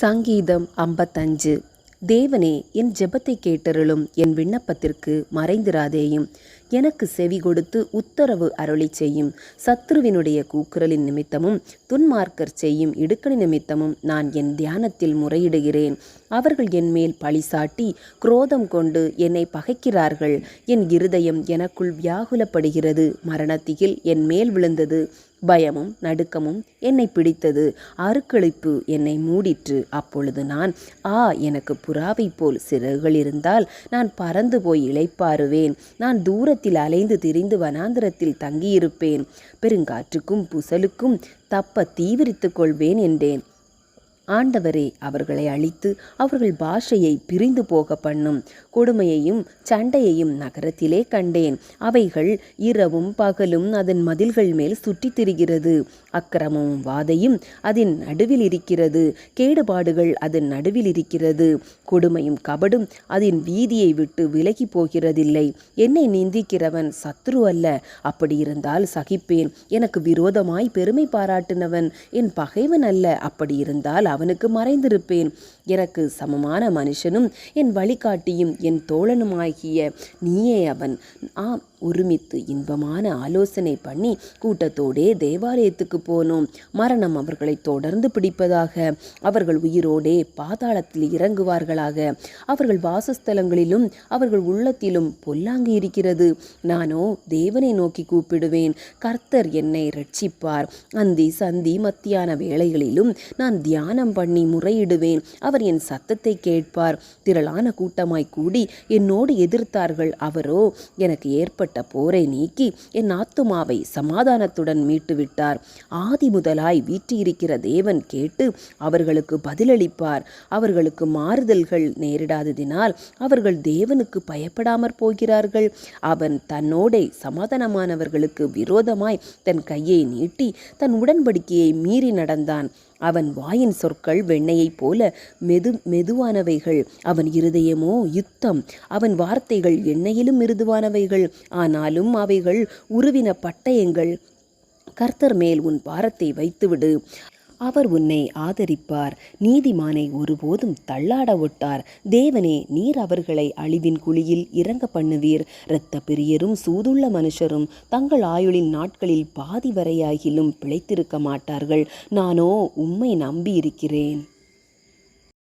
சங்கீதம் ஐம்பத்தஞ்சு. தேவனே என் ஜெபத்தை கேட்டருளும். என் விண்ணப்பத்திற்கு மறைந்திராதேயும். எனக்கு செவி கொடுத்து உத்தரவு அருளிச் செய்யும். சத்ருவினுடைய கூக்குரலின் நிமித்தமும் துன்மார்க்கர் செய்யும் இடுக்கணி நிமித்தமும் நான் என் தியானத்தில் முறையிடுகிறேன். அவர்கள் என் மேல் பழி சாட்டி குரோதம் கொண்டு என்னை பகைக்கிறார்கள். என் இருதயம் எனக்குள் வியாகுலப்படுகிறது. மரணத்தியில் என் மேல் விழுந்தது. பயமும் நடுக்கமும் என்னை பிடித்தது. அருக்களிப்பு என்னை மூடிற்று. அப்பொழுது நான் ஆ எனக்கு புறாவை போல் சிறகுகள் இருந்தால் நான் பறந்து போய் இளைப்பாறுவேன். நான் தூரத்தில் அலைந்து திரிந்து வனாந்திரத்தில் தங்கியிருப்பேன். பெருங்காற்றுக்கும் புசலுக்கும் தப்ப தீவிரித்துக் கொள்வேன் என்றேன். ஆண்டவரே அவர்களை அழித்து அவர்கள் பாஷையை பிரிந்து போக பண்ணும். கொடுமையையும் சண்டையையும் நகரத்திலே கண்டேன். அவைகள் இரவும் பகலும் அதன் மதில்கள் மேல் சுற்றித் திரிகிறது. அக்கிரமும் வாதையும் அதன் நடுவில் இருக்கிறது. கேடுபாடுகள் அதன் நடுவில் இருக்கிறது. கொடுமையும் கபடும் அதன் வீதியை விட்டு விலகி போகிறதில்லை. என்னை நிந்திக்கிறவன் சத்ரு அல்ல. அப்படி இருந்தால் சகிப்பேன். எனக்கு விரோதமாய் பெருமை பாராட்டினவன் என் பகைவன் அல்ல. அப்படி இருந்தால் அவனுக்கு மறைந்திருப்பேன். எனக்கு சமமான மனுஷனும் என் வழிகாட்டியும் என் தோழனுமாகிய நீயே அவன். ஆம் ஒருமித்து இன்பமான ஆலோசனை பண்ணி கூட்டத்தோடே தேவாலயத்துக்கு போனோம். மரணம் அவர்களை தொடர்ந்து பிடிப்பதாக அவர்கள் உயிரோடே பாதாளத்தில் இறங்குவார்களாக. அவர்கள் வாசஸ்தலங்களிலும் அவர்கள் உள்ளத்திலும் பொல்லாங்கு இருக்கிறது. நானோ தேவனை நோக்கி கூப்பிடுவேன். கர்த்தர் என்னை ரட்சிப்பார். அந்தி சந்தி மத்தியான வேளைகளிலும் நான் தியானம் பண்ணி முறையிடுவேன். அவர் என் சத்தத்தை கேட்பார். திரளான கூட்டமாய் கூடி என்னோடு எதிர்த்தார்கள். அவரோ எனக்கு ஏற்பட்ட போரை நீக்கி என் ஆத்துமாவை சமாதானத்துடன் மீட்டுவிட்டார். ஆதி முதலாய் வீற்றிருக்கிற தேவன் கேட்டு அவர்களுக்கு பதிலளிப்பார். அவர்களுக்கு மாறுதல்கள் நேரிடாததினால் அவர்கள் தேவனுக்கு பயப்படாமற் போகிறார்கள். அவன் தன்னோடே சமாதானமானவர்களுக்கு விரோதமாய் தன் கையை நீட்டி தன் உடன்படிக்கையை மீறி நடந்தான். அவன் வாயின் சொற்கள் வெண்ணையைப் போல மெது மெதுவானவைகள். அவன் இருதயமோ யுத்தம். அவன் வார்த்தைகள் எண்ணெயிலும் மிருதுவானவைகள். ஆனாலும் அவைகள் உருவின பட்டயங்கள். கர்த்தர் மேல் உன் பாரத்தை வைத்துவிடு. அவர் உன்னை ஆதரிப்பார். நீதிமானை ஒருபோதும் தள்ளாட ஒட்டார். தேவனே நீர் அவர்களை அழிவின் குழியில் இறங்க பண்ணுவீர். இரத்த பிரியரும் சூதுள்ள மனுஷரும் தங்கள் ஆயுளின் நாட்களில் பாதி வரையாகிலும் பிழைத்திருக்க மாட்டார்கள். நானோ உம்மை நம்பியிருக்கிறேன்.